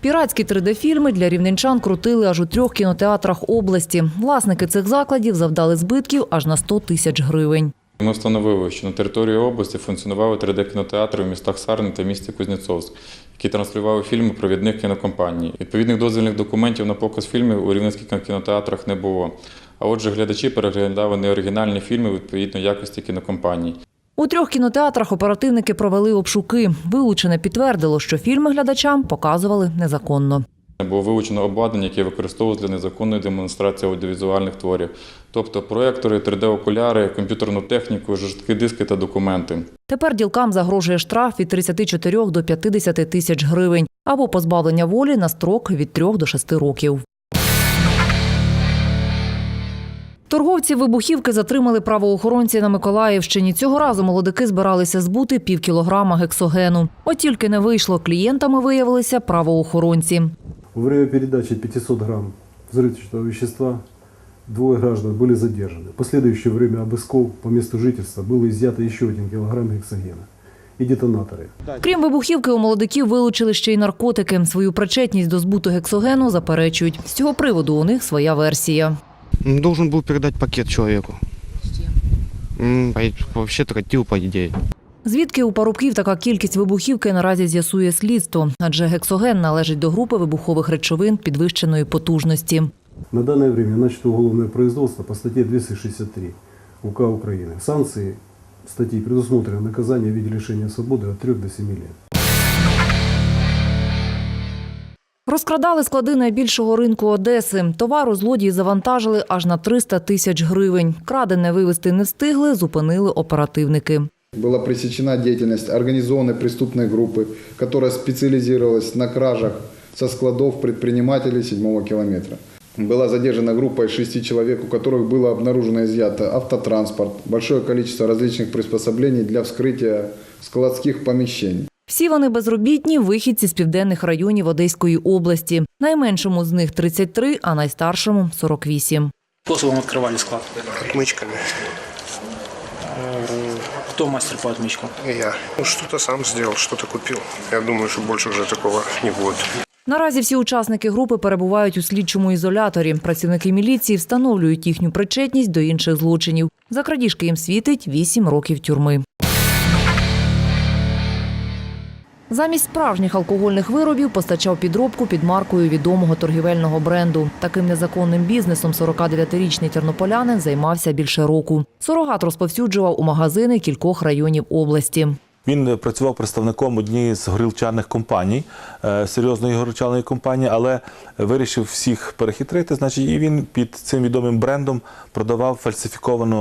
Піратські 3D-фільми для рівненчан крутили аж у трьох кінотеатрах області. Власники цих закладів завдали збитків аж на 100 тисяч гривень. Ми встановили, що на території області функціонували 3D-кінотеатри в містах Сарни та місті Кузнєцовськ, які транслювали фільми провідних кінокомпаній. Відповідних дозвільних документів на показ фільмів у рівненських кінотеатрах не було. А отже, глядачі переглядали неоригінальні фільми відповідно якості кінокомпаній. У трьох кінотеатрах оперативники провели обшуки. Вилучене підтвердило, що фільми глядачам показували незаконно. Було вилучено обладнання, яке використовувалося для незаконної демонстрації аудіовізуальних творів, тобто проектори, 3D-окуляри, комп'ютерну техніку, жорсткі диски та документи. Тепер ділкам загрожує штраф від 34 до 50 тисяч гривень або позбавлення волі на строк від 3 до 6 років. Торговці вибухівки затримали правоохоронці на Миколаївщині. Цього разу молодики збиралися збути пів кілограма гексогену. От тільки не вийшло. Клієнтами виявилися правоохоронці. Во время передачи 500 грамм взрывчатого вещества двое граждан были задержаны. В последующее время обысков по месту жительства было изъято еще один килограмм гексогена и детонаторы. Крім вибухівки, у молодиків вилучили ще й наркотики. Свою причетність до збуту гексогену заперечують. З цього приводу у них своя версія. М, Должен был передать пакет человеку. М, по- Вообще-то хотел, по идее. Звідки у парубків така кількість вибухівки наразі з'ясує слідство, адже гексоген належить до групи вибухових речовин підвищеної потужності. На данное время начато уголовное производство по статье 263 УК Украины. Санкции статьи предусмотрено наказание в виде лишения свободы от 3 до 7 лет. Розкрадали склади найбільшого ринку Одеси. Товару злодії завантажили аж на 300 тисяч гривень. Крадене вивезти не встигли, зупинили оперативники. Была пресечена деятельность организованной преступной группы, которая специализировалась на кражах со складов предпринимателей седьмого километра. Была задержана группа из шести человек, у которых было обнаружено и изъято автотранспорт, большое количество различных приспособлений для вскрытия складских помещений. Всі вони безробітні, вихідці з південних районів Одеської області. Найменшому з них 33, а найстаршому 48. способом открывали склад? отмычками. Кто мастер по отмычкам? Я ну, что-то сам сделал, что-то купил. Я думаю, что больше уже такого не будет. Наразі всі учасники групи перебувають у слідчому ізоляторі. Працівники міліції встановлюють їхню причетність до інших злочинів. За крадіжки їм світить 8 років тюрми. Замість справжніх алкогольних виробів постачав підробку під маркою відомого торгівельного бренду. Таким незаконним бізнесом 49-річний тернополянин займався більше року. Сурогат розповсюджував у магазини кількох районів області. Він працював представником однієї з горілчаних компаній, е, серйозної горілчаної компанії, але вирішив всіх перехитрити. Значить, і він під цим відомим брендом продавав фальсифіковану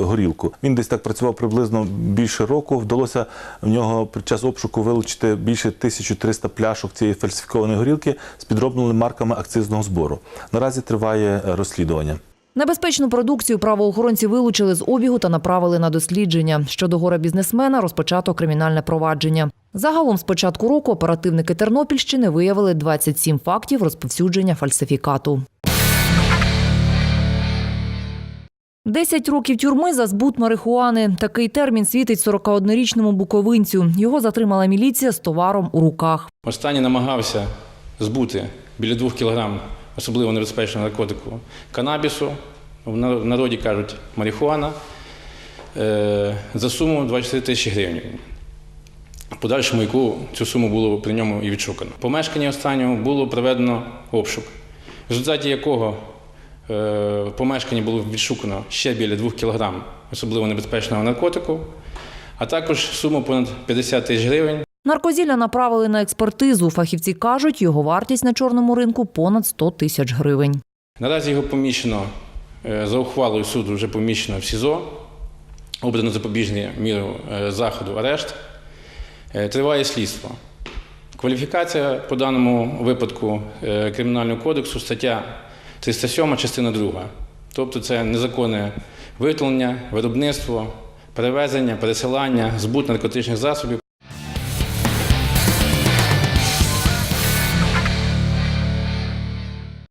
е, горілку. Він десь так працював приблизно більше року. Вдалося в нього під час обшуку вилучити більше 1300 пляшок цієї фальсифікованої горілки з підробленими марками акцизного збору. Наразі триває е, розслідування. Небезпечну продукцію правоохоронці вилучили з обігу та направили на дослідження. Щодо гора бізнесмена розпочато кримінальне провадження. Загалом з початку року оперативники Тернопільщини виявили 27 фактів розповсюдження фальсифікату. 10 років тюрми за збут марихуани. Такий термін світить 41-річному буковинцю. Його затримала міліція з товаром у руках. Останній намагався збути біля двох кілограм особливо небезпечного наркотику канабісу, в на- в народі кажуть марихуана, е, за суму 24 тисячі гривень. В подальшому, яку цю суму було при ньому і відшукано. В помешканні останнього було проведено обшук, в результаті якого е, в помешканні було відшукано ще біля 2 кілограм особливо небезпечного наркотику, а також суму понад 50 тисяч гривень. Наркозілля направили на експертизу. Фахівці кажуть, його вартість на чорному ринку понад 100 тисяч гривень. Наразі його поміщено е, за ухвалою суду, вже поміщено в СІЗО, обрано запобіжні міру е, заходу арешт. Е, Триває слідство. Кваліфікація по даному випадку Кримінального кодексу стаття 307, частина 2. Тобто це незаконне виготовлення, виробництво, перевезення, пересилання, збут наркотичних засобів.